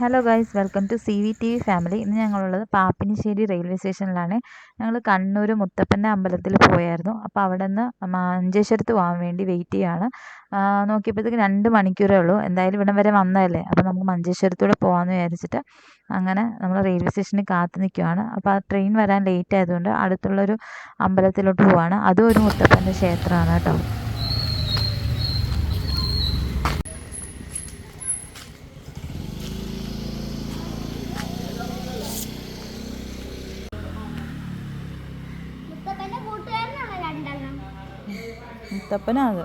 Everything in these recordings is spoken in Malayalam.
Hello guys welcome to C V T V family ഇന്ന് ഞങ്ങളുള്ളത് പാപ്പിനിശ്ശേരി റെയിൽവേ സ്റ്റേഷനിലാണ് ഞങ്ങൾ കണ്ണൂർ മുത്തപ്പന്റെ അമ്പലത്തിൽ പോയായിരുന്നു. അപ്പോൾ അവിടെ നിന്ന് മഞ്ചേശ്വരത്ത് പോകാൻ വേണ്ടി വെയിറ്റ് ചെയ്യുകയാണ് നോക്കിയപ്പോഴത്തേക്ക് രണ്ട് മണിക്കൂറേ ഉള്ളൂ. എന്തായാലും ഇവിടം വരെ വന്നതല്ലേ? അപ്പോൾ നമുക്ക് മഞ്ചേശ്വരത്തൂടെ പോകാമെന്ന് വിചാരിച്ചിട്ട് അങ്ങനെ നമ്മൾ റെയിൽവേ സ്റ്റേഷനിൽ കാത്തു നിൽക്കുകയാണ് അപ്പോൾ ആ ട്രെയിൻ വരാൻ ലേറ്റ് ആയതുകൊണ്ട് അടുത്തുള്ളൊരു അമ്പലത്തിലോട്ട് പോവാണ്. അതും ഒരു മുത്തപ്പന്റെ ക്ഷേത്രമാണ് കേട്ടോ. മുത്തപ്പനാണ്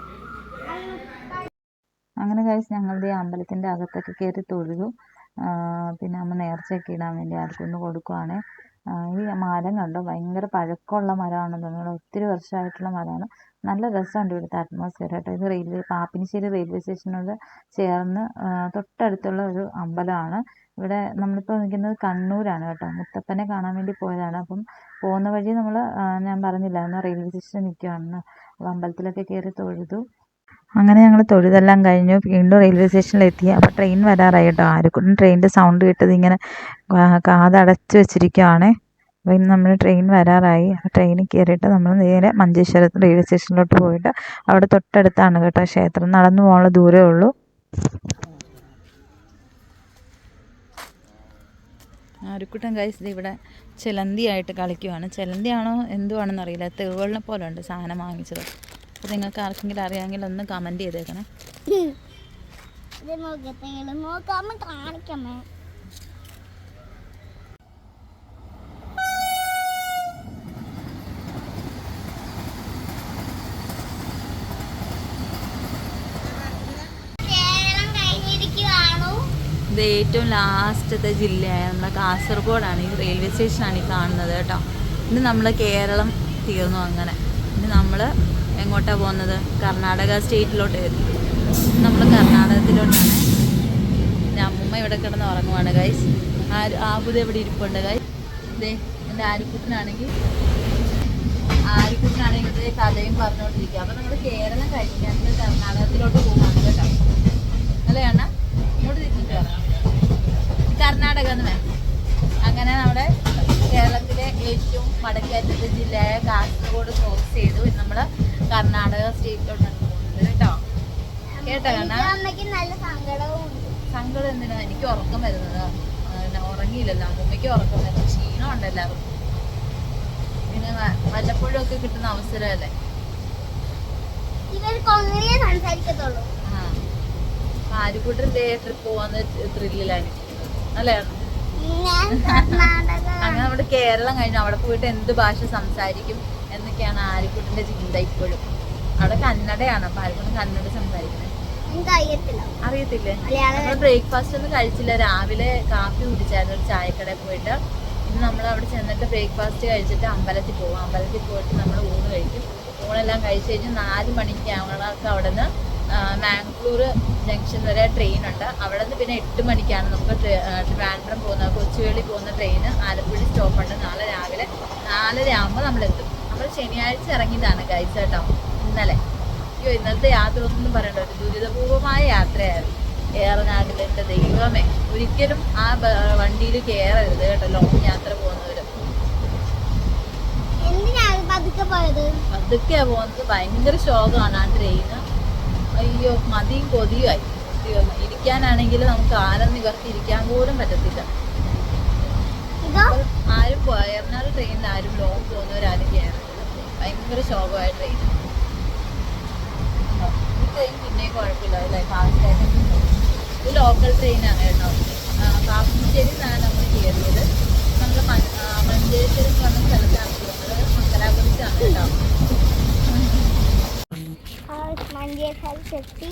അങ്ങനെ കഴിച്ച് ഞങ്ങളുടെ അമ്പലത്തിന്റെ അകത്തൊക്കെ കയറി തൊഴുതു. പിന്നെ അമ്മ നേർച്ചയൊക്കെ ഇടാൻ വേണ്ടി ആർക്കൊന്ന് കൊടുക്കുവാണ്. ഈ മരം കണ്ടോ? ഭയങ്കര പഴക്കമുള്ള മരമാണെന്ന് തോന്നുന്നു ഒത്തിരി വർഷമായിട്ടുള്ള മരമാണ്. നല്ല രസമുണ്ട് ഇവിടുത്തെ അറ്റ്മോസ്ഫിയർ കേട്ടോ ഇത് റെയിൽവേ പാപ്പിനിശ്ശേരി റെയിൽവേ സ്റ്റേഷനോട് ചേർന്ന് തൊട്ടടുത്തുള്ള ഒരു അമ്പലമാണ്. ഇവിടെ നമ്മളിപ്പോൾ നിൽക്കുന്നത് കണ്ണൂരാണ് കേട്ടോ. മുത്തപ്പനെ കാണാൻ വേണ്ടി പോയതാണ്. അപ്പം പോകുന്ന വഴി നമ്മൾ ഞാൻ പറഞ്ഞില്ലായിരുന്നു റെയിൽവേ സ്റ്റേഷനിൽ നിൽക്കുകയാണെന്ന് അമ്പലത്തിലൊക്കെ കയറി തൊഴുതു. അങ്ങനെ ഞങ്ങൾ തൊഴുതെല്ലാം കഴിഞ്ഞു. വീണ്ടും റെയിൽവേ സ്റ്റേഷനിലെത്തി അപ്പോൾ ട്രെയിൻ വരാറായി കേട്ടോ. ആരെക്കൊണ്ടും ട്രെയിനിന്റെ സൗണ്ട് കേട്ടത് ഇങ്ങനെ കാതടച്ച് വെച്ചിരിക്കുവാണേ. അപ്പോൾ ഇന്ന് നമ്മൾ ട്രെയിൻ വരാറായി. ട്രെയിനിൽ കയറിയിട്ട് നമ്മൾ നേരെ മഞ്ചേശ്വരത്ത് റെയിൽവേ സ്റ്റേഷനിലോട്ട് പോയിട്ട് അവിടെ തൊട്ടടുത്താണ് കേട്ടോ ക്ഷേത്രം. നടന്നു പോകാനുള്ള ദൂരമേ ഉള്ളൂ. ആരുക്കുട്ടൻ ഗൈസ് ഇത് ഇവിടെ ചിലന്തിയായിട്ട് കളിക്കുവാണ്. ചിലന്തിയാണോ എന്തുവാണെന്ന് അറിയില്ല. തെളിവെള്ളം പോലെ ഉണ്ട് സാധനം വാങ്ങിച്ചത്. അപ്പോൾ നിങ്ങൾക്ക് ആർക്കെങ്കിലും അറിയാമെങ്കിൽ ഒന്ന് കമന്റ് ചെയ്തേക്കണേ. ഇത് ഇത് ഏറ്റവും ലാസ്റ്റത്തെ ജില്ലയായ നമ്മുടെ കാസർഗോഡാണ് ഈ റെയിൽവേ സ്റ്റേഷനാണ് ഈ കാണുന്നത് കേട്ടോ. ഇന്ന് നമ്മൾ കേരളം തീർന്നു അങ്ങനെ. ഇനി നമ്മൾ എങ്ങോട്ടാണ് പോകുന്നത്? കർണാടക സ്റ്റേറ്റിലോട്ട് നമ്മൾ കർണാടകത്തിലോട്ടാണ്. എന്റെ അമ്മൂമ്മ ഇവിടെ കിടന്ന് ഉറങ്ങുവാണ് ഗൈസ് ആര് ആബുദ് എവിടെ ഇരിപ്പുണ്ട് ഗൈസ് ഇതേ എന്റെ ആരിക്കുട്ടനാണെങ്കിൽ ആരിക്കുട്ടനാണെങ്കിൽ ഇതേ കഥയും പറഞ്ഞുകൊണ്ടിരിക്കുക അപ്പോൾ നമ്മൾ കേരളം കഴിഞ്ഞ് കർണാടകത്തിലോട്ട് പോകുകയാണ് കേട്ടോ. അല്ലേ അണ്ണ? കർണാടക അങ്ങനെ നമ്മുടെ കേരളത്തിലെ ഏറ്റവും വടക്കേറ്റത്തെ ജില്ലയായ കാസർഗോഡ് ക്രോസ് ചെയ്തു. നമ്മൾ കർണാടക സ്റ്റേറ്റിലോട്ടാണ് പോകുന്നത് കേട്ടോ. കേട്ടോ സങ്കടം എന്തിനാ? എനിക്ക് ഉറക്കം വരുന്നത്. ഉറങ്ങിയില്ലല്ലോ. അമ്മയ്ക്ക് ഉറക്കം വരുന്നത് ക്ഷീണം ഉണ്ട് എല്ലാവർക്കും. പിന്നെ വല്ലപ്പോഴും ഒക്കെ കിട്ടുന്ന അവസരമല്ലേ? ഇവർക്ക് ഒന്നിനെ സംസാരിക്കത്തുള്ളൂ. ആ ആര്യക്കുട്ടന്റെ ട്രിപ്പ് പോവാന്ന് ത്രില്ലിലാണ് അല്ലേ? അങ്ങനെ നമ്മുടെ കേരളം കഴിഞ്ഞു. അവിടെ പോയിട്ട് എന്ത് ഭാഷ സംസാരിക്കും എന്നൊക്കെയാണ് ആര്യക്കുട്ടിന്റെ ചിന്ത ഇപ്പോഴും. അവിടെ കന്നഡയാണ്. അപ്പൊ ആര്യക്കുട്ടൻ കന്നഡ സംസാരിക്കുന്നത്. അറിയത്തില്ല. നമ്മൾ ബ്രേക്ക്ഫാസ്റ്റ് ഒന്നും കഴിച്ചില്ല. രാവിലെ കാപ്പി കുടിച്ചായിരുന്നു ഒരു ചായക്കടയിൽ പോയിട്ട്. ഇന്ന് നമ്മൾ അവിടെ ചെന്നിട്ട് ബ്രേക്ക്ഫാസ്റ്റ് കഴിച്ചിട്ട് അമ്പലത്തിൽ പോകും അമ്പലത്തിൽ പോയിട്ട് നമ്മൾ ഊണ് കഴിക്കും. ഊണെല്ലാം കഴിച്ച് കഴിഞ്ഞ് നാല് മണിക്ക് ഞങ്ങൾക്ക് അവിടെ നിന്ന് മാംഗ്ലൂർ ജംഗ്ഷൻ വരെ ട്രെയിൻ ഉണ്ട്. അവിടെ നിന്ന് പിന്നെ എട്ട് മണിക്കാണ് നമുക്ക് ട്രിവാൻഡ്രം പോകുന്ന കൊച്ചുവേളി പോകുന്ന ട്രെയിൻ ആലപ്പുഴ സ്റ്റോപ്പ് ഉണ്ട്. നാളെ രാവിലെ നാലര ആകുമ്പോൾ നമ്മൾ എത്തും നമ്മൾ ശനിയാഴ്ച ഇറങ്ങിയതാണ് ഗൈസ് കേട്ടോ. ഇന്നലെ. അയ്യോ ഇന്നലത്തെ യാത്ര ഒന്നും പറയണ്ട. ഒരു ദുരിതപൂർവമായ യാത്രയായിരുന്നു. എന്റെ ദൈവമേ. ഒരിക്കലും ആ വണ്ടിയിൽ കയറരുത് കേട്ടോ ലോങ് യാത്ര പോകുന്നവർ പതുക്കെ പോയത്? ഭയങ്കര ശോകമാണ് ആ ട്രെയിന് അയ്യോ മതിയും കൊതിയുമായി. ഇരിക്കാനാണെങ്കിൽ നമുക്ക് ആരം നിവർത്തി ഇരിക്കാൻ പോലും പറ്റത്തില്ല. ആരും എറണാകുളം ട്രെയിനിൽ ആരും ലോങ് പോകുന്നവരാരും കയറുന്നില്ല ഭയങ്കര ശോഭമായ ട്രെയിൻ ഈ ട്രെയിൻ പിന്നെയും കുഴപ്പമില്ല. അല്ലേ? ഫാസ്റ്റായിട്ട് ഇത് ലോക്കൽ ട്രെയിനാണ് കേട്ടോ. കാസഞ്ചേരി നിന്നാണ് നമ്മൾ കയറിയത്. നമ്മൾ മഞ്ചേശ്വരം എന്ന് പറഞ്ഞ സ്ഥലത്താണ്. പോകുന്നത് മംഗലാപുരത്താണ് കേട്ടോ. മഞ്ചേശ്വരത്തെത്തി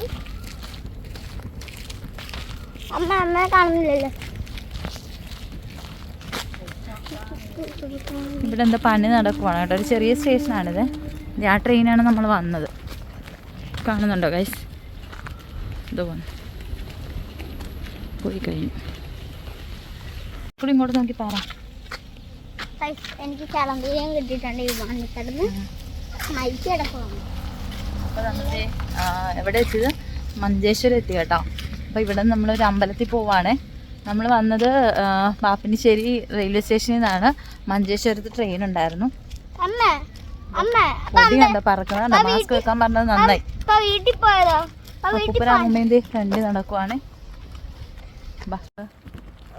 അമ്മ അമ്മ കാണുന്നില്ലല്ലോ. ഇവിടെ എന്താ പണി നടക്കുവാണ് കേട്ടോ. ഒരു ചെറിയ സ്റ്റേഷനാണിത്. ആ ട്രെയിനാണ് നമ്മൾ വന്നത്. കാണുന്നുണ്ടോ ഗൈസ് ഇത് വന്നു. പോയി കഴിഞ്ഞു. കൂടി ഇങ്ങോട്ട് നോക്കി പറ. എനിക്ക് ചളമ്പീരം കിട്ടിയിട്ടുണ്ട് ഈ വന്നിക്കിടന്ന് മൈക്ക് കിടക്കുവാണ് അപ്പോൾ നമ്മൾ എവിടെ എത്തിയത്? മഞ്ചേശ്വരം എത്തി കേട്ടോ. അപ്പോൾ ഇവിടെ നമ്മൾ ഒരു അമ്പലത്തിൽ പോവാണേ. നമ്മൾ വന്നത് പാപ്പിനിശ്ശേരി റെയിൽവേ സ്റ്റേഷനിൽ നിന്നാണ്. മഞ്ചേശ്വരത്ത് ട്രെയിൻ ഉണ്ടായിരുന്നു. പൊടി കണ്ടോ? പറക്കണോ മാസ്ക് വെക്കാൻ പറഞ്ഞത് നന്നായി. അപ്പൂപ്പന അമ്മേന്റെ ഫ്രണ്ട് നടക്കുവാണ്.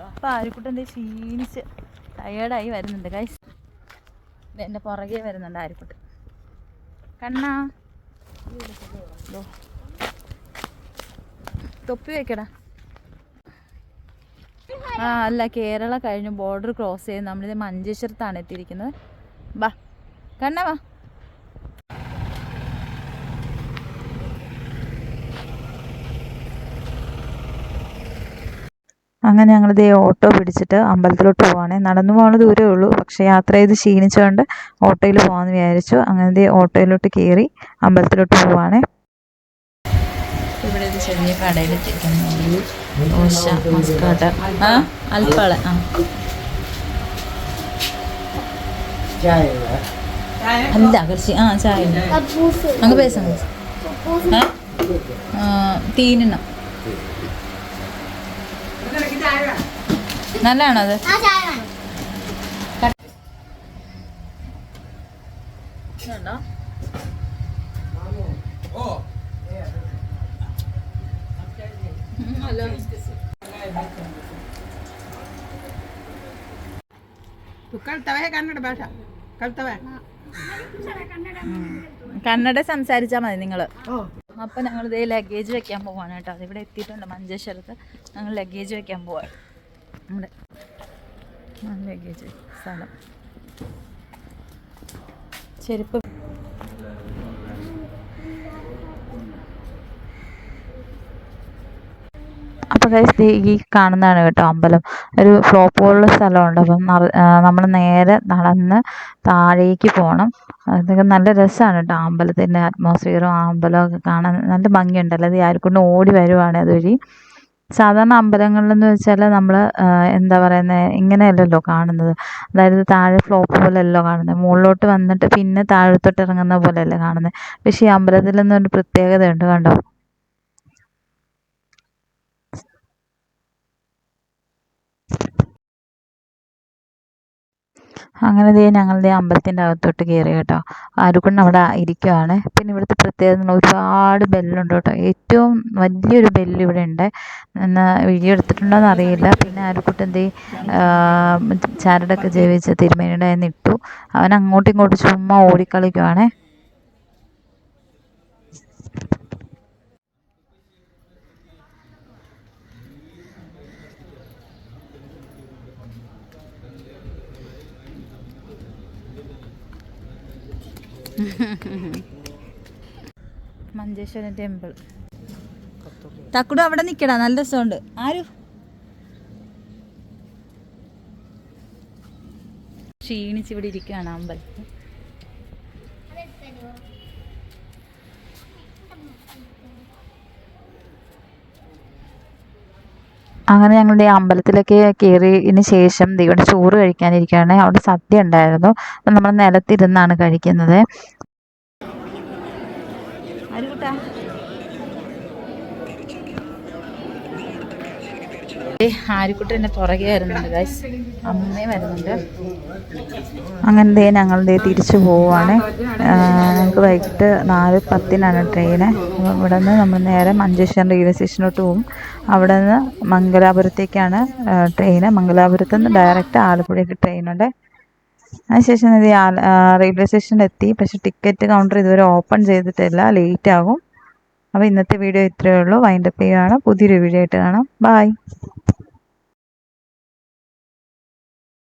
അപ്പൊ ആരിക്കുട്ടൻ എന്തേ ക്ഷീണിച്ച് ടയേർഡായി വരുന്നുണ്ട് കൈസ് എന്റെ പുറകെ വരുന്നുണ്ട് ആരിക്കുട്ടൻ കണ്ണാ. തൊപ്പി വെക്കടാ. ആ അല്ല കേരള കഴിഞ്ഞ് ബോർഡർ ക്രോസ് ചെയ്ത് നമ്മളിത് മഞ്ചേശ്വരത്താണ് എത്തിയിരിക്കുന്നത്. ബാ കണ്ണ വാ. അങ്ങനെ ഞങ്ങൾ ദേ ഓട്ടോ പിടിച്ചിട്ട് അമ്പലത്തിലോട്ട് പോവാണേ. നടന്നു പോകണ ദൂരമേ ഉള്ളൂ. പക്ഷേ യാത്ര ചെയ്ത് ക്ഷീണിച്ചുകൊണ്ട് ഓട്ടോയിൽ പോകാമെന്ന് വിചാരിച്ചു. അങ്ങനെ ദേ ഓട്ടോയിലോട്ട് കയറി അമ്പലത്തിലോട്ട് പോവാണേ. ഇവിടെ ഒരു ചെറിയ കടയിൽ എത്തിക്കുന്നു ദോശ മസ്കാട്ട. ആ അൽപ്പാള അല്ല കുറച്ച് ആ ചായ അങ്ങ് പേസ തീനെണ്ണം നല്ലതാണോ അത് കന്നഡ സംസാരിച്ചാ മതി നിങ്ങൾ. അപ്പൊ ഞങ്ങൾ ഇതേ ലഗേജ് വെക്കാൻ പോവാണ് കേട്ടോ. ഇവിടെ എത്തിയിട്ടുണ്ട് മഞ്ചേശ്വരത്ത്. ഞങ്ങൾ ലഗേജ് വെക്കാൻ പോവാണ്. നമ്മുടെ ലഗേജ് സ്ഥലം. ചെരുപ്പ്. അപ്പോൾ കഴിച്ച് ഈ കാണുന്നതാണ് കേട്ടോ അമ്പലം. ഒരു ഫ്ലോപ്പ് പോലുള്ള സ്ഥലമുണ്ട്. അപ്പം നമ്മൾ നേരെ നടന്ന് താഴേക്ക് പോകണം അതൊക്കെ നല്ല രസമാണ് കേട്ടോ അമ്പലത്തിന്റെ അറ്റ്മോസ്ഫിയറും ആ അമ്പലമൊക്കെ കാണാൻ. നല്ല ഭംഗിയുണ്ടല്ലോ. അത് ആർക്കൊണ്ട് ഓടി വരുവാണ് അതുവഴി. സാധാരണ അമ്പലങ്ങളിലെന്ന് വെച്ചാൽ നമ്മൾ എന്താ പറയുന്നത് ഇങ്ങനെയല്ലല്ലോ കാണുന്നത്. അതായത് താഴെ ഫ്ലോപ്പ് പോലെയല്ലോ കാണുന്നത്. മുകളിലോട്ട് വന്നിട്ട് പിന്നെ താഴത്തോട്ട് ഇറങ്ങുന്ന പോലെയല്ലേ കാണുന്നത്. പക്ഷേ ഈ അമ്പലത്തിൽ നിന്നൊരു പ്രത്യേകതയുണ്ട് കണ്ടോ? അങ്ങനെ ദേ ഞങ്ങളുടെ അമ്പലത്തിന്റെ അകത്തോട്ട് കയറി കേട്ടോ. ആരുകൊണ്ട് അവിടെ ഇരിക്കുവാണ്. പിന്നെ ഇവിടുത്തെ പ്രത്യേകത ഒരുപാട് ബെല്ലുണ്ട് കേട്ടോ ഏറ്റവും വലിയൊരു ബെല്ല് ഇവിടെ ഉണ്ട്. എന്ന് വീഡിയോ എടുത്തിട്ടുണ്ടോയെന്ന് അറിയില്ല. പിന്നെ ആരുക്കുട്ടൻ ദേ ചരടൊക്കെ ജപിച്ച് തിരുമേനിയുടെ നിന്ന് ഇട്ടു. അവൻ അങ്ങോട്ടും ഇങ്ങോട്ടും ചുമ്മാ ഓടിക്കളിക്കുവാണേ. മഞ്ചേശ്വരൻ ടെമ്പിൾ തക്കുടു അവിടെ നിൽക്കടാ നല്ല രസമുണ്ട്. ആരു? ക്ഷീണിച്ച് ഇവിടെ ഇരിക്കുകയാണ് അമ്പലത്തിൽ. അങ്ങനെ ഞങ്ങളുടെ അമ്പലത്തിലേക്ക് കയറിയതിന് ശേഷം ദൈവം ചോറ് കഴിക്കാനിരിക്കുകയാണ്. അവിടെ സദ്യ ഉണ്ടായിരുന്നു. നമ്മൾ നിലത്തിരുന്നാണ് കഴിക്കുന്നത്. ആരിക്കുട്ടി എന്നെ പുറകെ വരുന്നുണ്ട് ഗൈസ് അമ്മയും വരുന്നുണ്ട്. അങ്ങനെ ഞങ്ങളുടെ തിരിച്ചു പോവുകയാണ് ഞങ്ങൾക്ക് വൈകിട്ട് നാല് പത്തിനാണ് ട്രെയിന് ഇവിടെ നിന്ന് നമ്മൾ നേരെ മഞ്ചേശ്വരം റെയിൽവേ സ്റ്റേഷനിലോട്ട് പോകും അവിടെ നിന്ന് മംഗലാപുരത്തേക്കാണ് ട്രെയിന് മംഗലാപുരത്ത് നിന്ന് ഡയറക്റ്റ് ആലപ്പുഴയ്ക്ക് ട്രെയിനുണ്ട് അതിനുശേഷം ഇത് റെയിൽവേ സ്റ്റേഷനിലെത്തി പക്ഷേ ടിക്കറ്റ് കൗണ്ടർ ഇതുവരെ ഓപ്പൺ ചെയ്തിട്ടില്ല. ലേറ്റ് ആകും. അപ്പോൾ ഇന്നത്തെ വീഡിയോ ഇത്രയേ ഉള്ളൂ. വൈൻഡപ്പ് ചെയ്യുകയാണ് പുതിയൊരു വീഡിയോ ആയിട്ട് കാണാം. ബായ്